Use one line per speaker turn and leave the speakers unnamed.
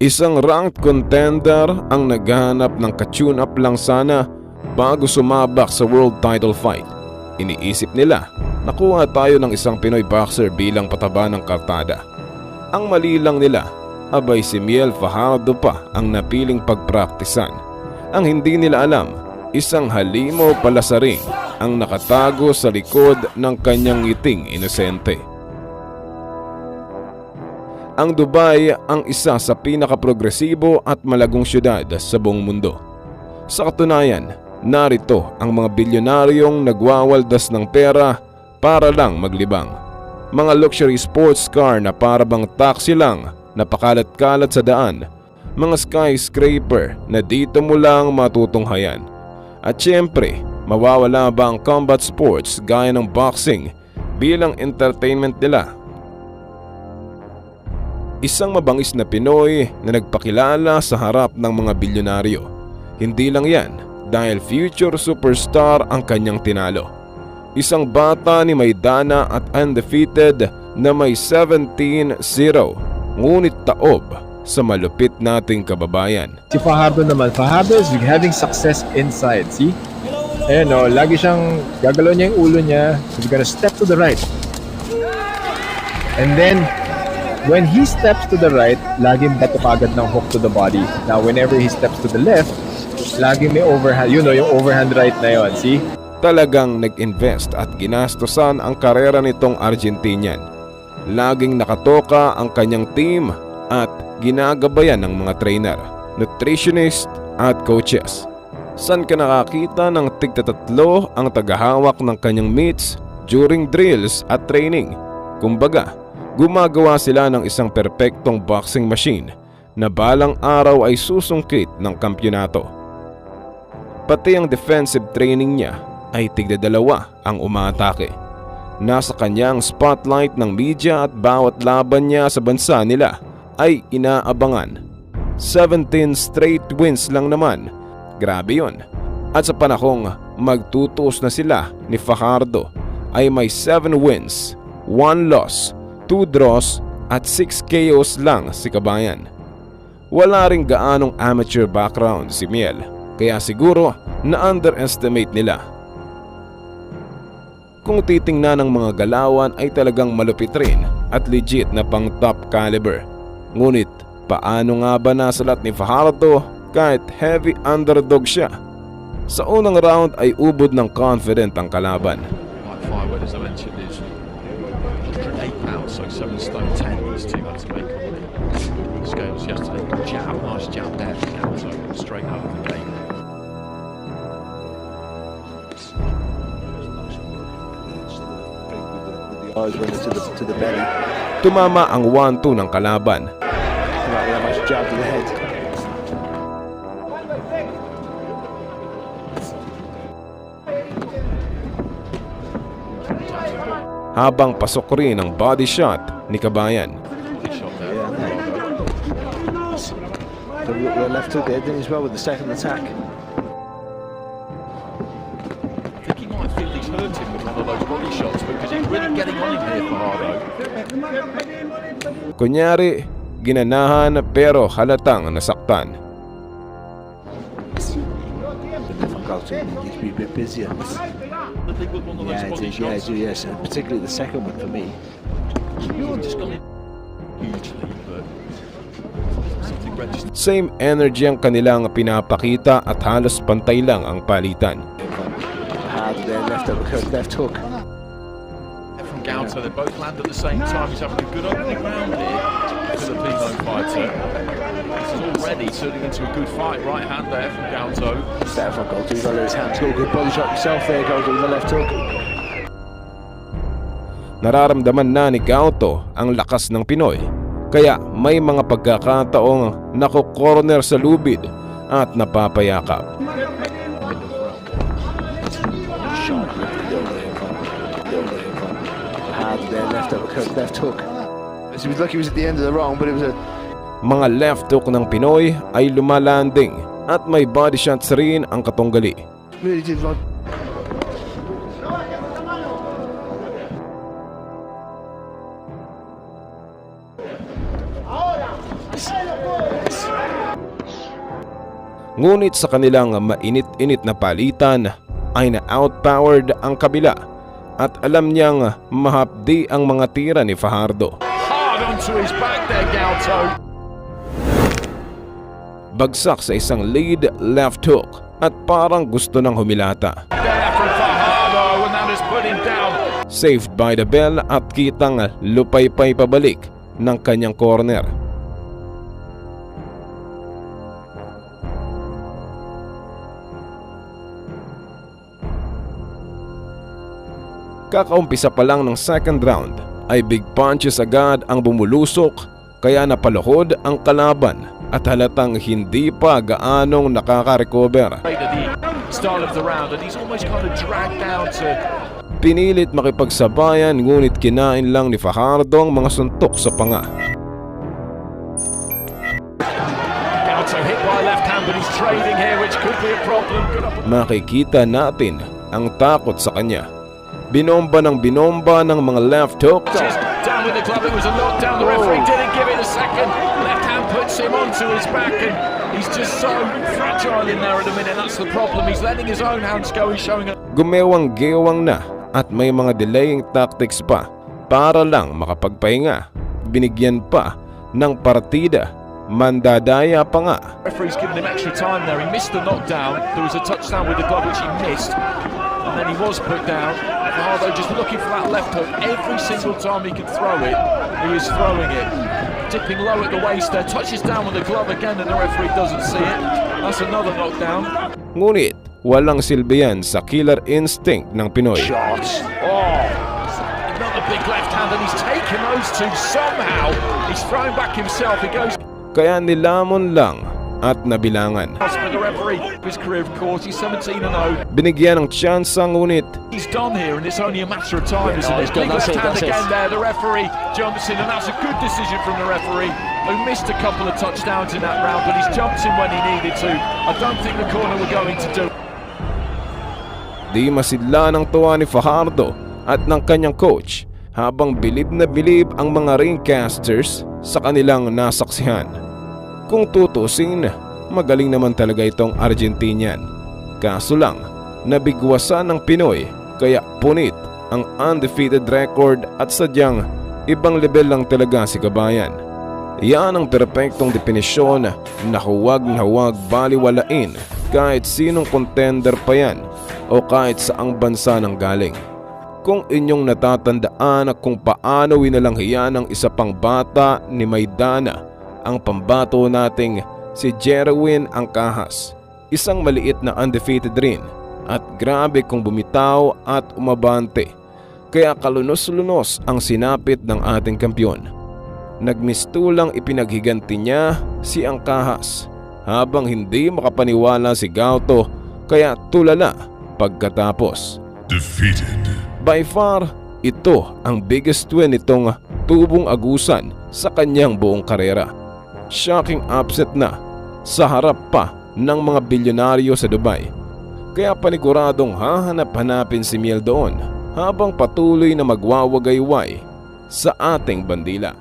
Isang ranked contender ang naghanap ng ka-tune up lang sana bago sumabak sa world title fight. Iniisip nila, nakuha tayo ng isang Pinoy boxer bilang pataba ng kartada. Ang mali lang nila, abay si Miel Fajardo pa ang napiling pagpraktisan. Ang hindi nila alam, isang halimo pala sa ring ang nakatago sa likod ng kanyang ngiting inosente. Ang Dubai ang isa sa pinakaprogresibo at malagong syudad sa buong mundo. Sa katunayan, narito ang mga bilyonaryong nagwawaldas ng pera para lang maglibang. Mga luxury sports car na para bang taxi lang napakalat-kalat sa daan. Mga skyscraper na dito mo lang matutunghayan. At syempre, mawawala ba ang combat sports gaya ng boxing bilang entertainment nila Isang mabangis na Pinoy na nagpakilala sa harap ng mga bilyonaryo. Hindi lang yan dahil future superstar ang kanyang tinalo. Isang bata ni Maidana at undefeated na may 17-0 ngunit taob sa malupit nating kababayan.
Si Fajardo naman, Fajardo is having success inside, see? Ayan o, lagi siyang, gagalaw niya yung ulo niya, he's gonna step to the right. And then, when he steps to the right, laging bato kagad ng hook to the body. Now, whenever he steps to the left, laging may overhand, you know, yung overhand right na yon, see?
Talagang nag-invest at ginastosan ang karera nitong Argentinian. Laging nakatoka ang kanyang team at ginagabayan ng mga trainer, nutritionist at coaches. San ka nakakita ng tigtatatlo ang tagahawak ng kanyang meets during drills at training? Kumbaga, gumagawa sila ng isang perpektong boxing machine na balang araw ay susungkit ng kampyonato. Pati ang defensive training niya ay tigdadalawa ang umaatake. Nasa kanyang spotlight ng media at bawat laban niya sa bansa nila ay inaabangan. 17 straight wins lang naman. Grabe yon. At sa panahong magtutuos na sila ni Fajardo ay may 7 wins, 1 loss, 2 draws at 6 KOs lang si Kabayan. Wala ring gaanong amateur background si Miel kaya siguro na-underestimate nila kung titingnan ng mga galawan ay talagang malupit rin at legit na pang top caliber. Ngunit paano nga ba nasalat ni Fajardo kahit heavy underdog siya? Sa unang round ay ubod ng confident ang kalaban.
Like firewood, as I mentioned, is 108 pounds, so 7 stone 10 is too much to make on the scales yesterday. Jab, nice jab there from Canto, straight up in the game.
eyes went to the to the belly.
Tumama ang 1-2 ng kalaban.
Right, yeah, nice jab to the head.
Habang pasok rin ang body shot ni Kabayan.
Body shot there.
The, the left hook there, didn't as well with the second attack.
I think he might feel he's hurt him with one of those body shots because he's really getting on him here, Fajardo.
Kunyari, ginanahan pero halatang nasaktan.
But if I go to, he needs to be a bit busier.
I think with one of those
Yeah, it
body.
Yeah,
shots,
it is, yes. And particularly the second one for me.
he's just gone in hugely, but something registered.
Same energy ang kanilang pinapakita at halos pantay lang ang palitan.
Hard there, left uppercut, left hook.
From Gauto, they both land at the same time. He's having a good opening round here. Filipino fighter. This is already turning into a good fight. Right hand there from Gauto.
Better if I go to, he's got his hands. Got a good body shot himself there, goes with the left hook.
Nararamdaman na ni Gauto ang lakas ng Pinoy. Kaya may mga pagkakataong nako-corner sa lubid at napapayakap.
Hard there, left uppercut, left hook. He was lucky he was at the end of the round, but it was a
Mga left hook ng Pinoy ay lumalanding at may body shots rin ang katunggali. Ngunit sa kanilang mainit-init na palitan ay na-outpowered ang kabila at alam niyang mahapdi ang mga tira ni Fajardo.
Hard onto his back there, Galto.
Bagsak sa isang lead left hook at parang gusto ng humilata. Saved by the bell at kitang lupaypay pabalik ng kanyang corner. Kakaumpisa pa lang ng second round ay big punches agad ang bumulusok kaya napaluhod ang kalaban at halatang hindi pa gaanong nakaka-recover. Pinilit makipagsabayan ngunit kinain lang ni Fajardo ang mga suntok sa panga. Makikita natin ang takot sa kanya. Binomba ng binomba ng mga left
Just down with the glove. It was a knockdown. The referee didn't give it a second. Left hand puts him onto his back, and he's just so fragile in there at the minute. That's the problem. He's letting his own hands go. He's showing a
gumewang-gewang na at may mga delaying tactics pa para lang makapagpahinga. Binigyan pa ng partida. Mandadaya pa nga.
referee's given him extra time there. He missed the knockdown. There was a touchdown with the glove which he missed, and then he was put down. Fajardo just looking for that left hook every single time he could throw it. He is throwing it. Dipping low at the waist there, touches down with the glove again, and the referee doesn't see it. That's another knockdown.
Ngunit walang silbi yan sa killer instinct ng Pinoy.
Shots. Oh,
Another big left hand, and he's taken those two somehow. He's thrown back himself. He goes
Kaya nilamon lang at nabilangan.
for the referee. His career, of course, he's 17 and 0.
Binigyan ng tsansa ngunit
He's done here, and it's only a matter of time,
Yeah,
isn't
no,
it? Big
That's it, it.
again there. The referee jumps in, and that's a good decision from the referee, who missed a couple of touchdowns in that round, but he's jumped in when he needed to. I don't think the corner were going to do.
Di masidla ng tuwa ni Fajardo at ng kanyang coach habang bilib na bilib ang mga ringcasters sa kanilang nasaksihan. Kung tutusin, magaling naman talaga itong Argentinian. Kaso lang, nabigwasan ng Pinoy kaya punit ang undefeated record at sadyang ibang level lang talaga si Kabayan. Yan ang perpektong definisyon na huwag na huwag baliwalain kahit sinong contender pa yan o kahit saang bansa nang galing. Kung inyong natatandaan kung paano winalanghiyan ng isa pang bata ni Maidana ang pambato nating si Jerwin Angkahas. Isang maliit na undefeated rin at grabe kung bumitaw at umabante. Kaya kalunos-lunos ang sinapit ng ating kampyon. Nagmistulang ipinaghiganti niya si Angkahas habang hindi makapaniwala si Gauto kaya tulala pagkatapos.
Defeated.
By far, ito ang biggest win nitong tubong agusan sa kanyang buong karera. Shocking upset na sa harap pa ng mga bilyonaryo sa Dubai. Kaya paniguradong hahanap-hanapin si Miel doon habang patuloy na magwawagayway sa ating bandila.